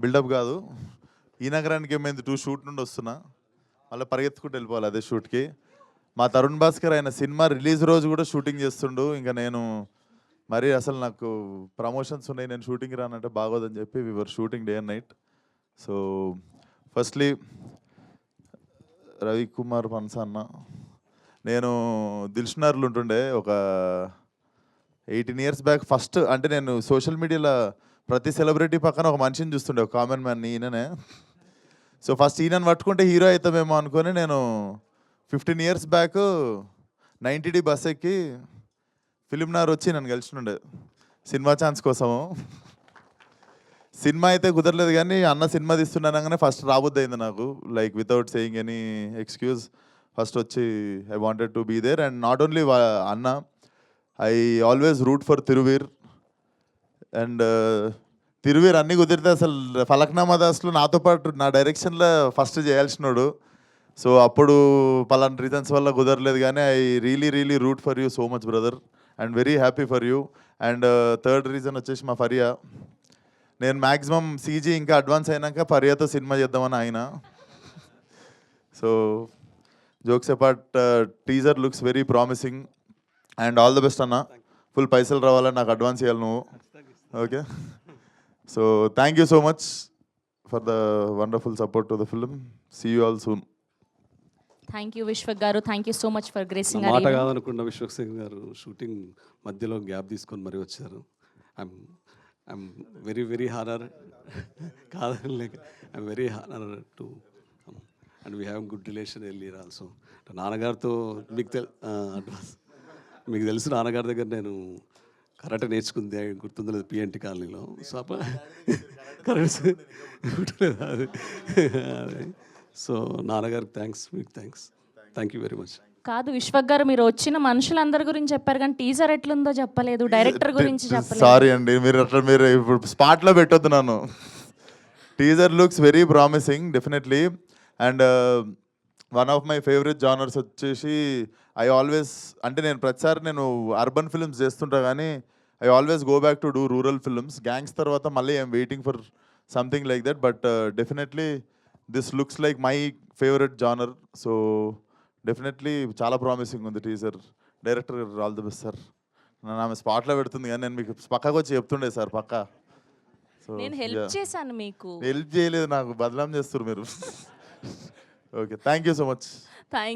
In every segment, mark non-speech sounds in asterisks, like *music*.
Buildup కాదు. ఈ నగరానికి ఏమైంది? టూ షూట్ నుండి వస్తున్నా. మళ్ళీ పరిగెత్తుకుంటూ వెళ్ళిపోవాలి అదే షూట్కి. మా తరుణ్ భాస్కర్ ఆయన సినిమా రిలీజ్ రోజు కూడా షూటింగ్ చేస్తుండు. ఇంకా నేను మరి అసలు నాకు ప్రమోషన్స్ ఉన్నాయి. నేను షూటింగ్ రానంటే బాగోదని చెప్పి we were shooting day and night so firstly Ravikumar పన్స అన్న. నేను దిల్షునార్లు ఉంటుండే. ఒక ఎయిటీన్ ఇయర్స్ బ్యాక్ ఫస్ట్ అంటే నేను సోషల్ మీడియాలో ప్రతి సెలబ్రిటీ పక్కన ఒక మనిషిని చూస్తుండే ఒక కామన్ మ్యాన్ ఈయననే. సో ఫస్ట్ ఈయనని పట్టుకుంటే హీరో అవుతామేమో అనుకొని నేను fifteen years back ninety D bus ఎక్కి ఫిలిం నార్ వచ్చి నన్ను గెలిచినుండే సినిమా ఛాన్స్ కోసము. సినిమా అయితే కుదరలేదు కానీ అన్న సినిమా తీస్తున్నానగానే ఫస్ట్ రాబోద్ది అయింది నాకు. Like without saying any excuse first వచ్చి I wanted to be there and not only అన్న I always root for Thiruveer and Thiruveer అన్నీ కుదిరితే అసలు ఫలక్నామా దాస్లో నాతో పాటు నా డైరెక్షన్లో ఫస్ట్ చేయాల్సినోడు. సో అప్పుడు పలాంటి రీజన్స్ వల్ల కుదరలేదు కానీ I really really root for you so much brother. And very happy for you. And third reason వచ్చేసి మా ఫరియా. నేను మ్యాక్సిమం సీజీ ఇంకా అడ్వాన్స్ అయినాక ఫరియాతో సినిమా చేద్దామని ఆయన. So jokes apart teaser looks very promising. And all the best అన్న. Full పైసలు రావాలని నాకు అడ్వాన్స్ ఇవ్వాలి నువ్వు. Okay so thank you so much for the wonderful support to the film see you all soon thank you Vishwak garu. Thank you so much for gracing మాట కాదనుకున్న విశ్వక్ సింగ్ గారు shooting మధ్యలో గ్యాప్ తీసుకొని మరీ వచ్చారు. I'm I'm very very honour కాదని లేక I'm very honour to and we have good relation earlier also నాన్నగారితో మీకు తెల్ అడ్వాన్స్ మీకు తెలుసు నాన్నగారి దగ్గర నేను కరాటే నేర్చుకుంది గుర్తుందో లేదు పిఎన్టీ కాలనీలో. సో *laughs* కరెక్ట్ అది. సో నాన్నగారికి థ్యాంక్స్ మీకు thanks thank you very much కాదు విశ్వక్ గారు మీరు వచ్చిన మనుషులందరి గురించి చెప్పారు కానీ టీజర్ ఎట్లుందో చెప్పలేదు డైరెక్టర్ గురించి చెప్పలేదు. సారీ అండి మీరు అట్లా మీరు ఇప్పుడు స్పాట్లో పెట్టొద్దు నన్ను. Teaser looks very promising definitely and one of my favourite genres వచ్చేసి ఐ ఆల్వేస్ అంటే నేను ప్రతిసారి నేను అర్బన్ ఫిల్మ్స్ చేస్తుంటా కానీ I always go back to do rural films gangs తర్వాత మళ్ళీ I'm waiting for something like that but definitely this looks like my favourite genre so definitely చాలా ప్రామిసింగ్ ఉంది teaser director all the best sir నన్ను ఆమె స్పాట్లో పెడుతుంది కానీ నేను మీకు పక్కకు వచ్చి చెప్తుండే సార్ పక్క. నేను హెల్ప్ చేశాను మీకు. హెల్ప్ చేయలేదు నాకు బదలాం చేస్తారు మీరు. Okay thank you so much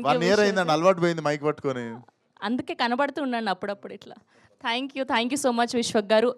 one year అయిందండి అలవాటు పోయింది మైక్ పట్టుకొని. అందుకే కనబడుతూ ఉన్నాను అప్పుడప్పుడు ఇట్లా. Thank you thank you so much Vishwak garu.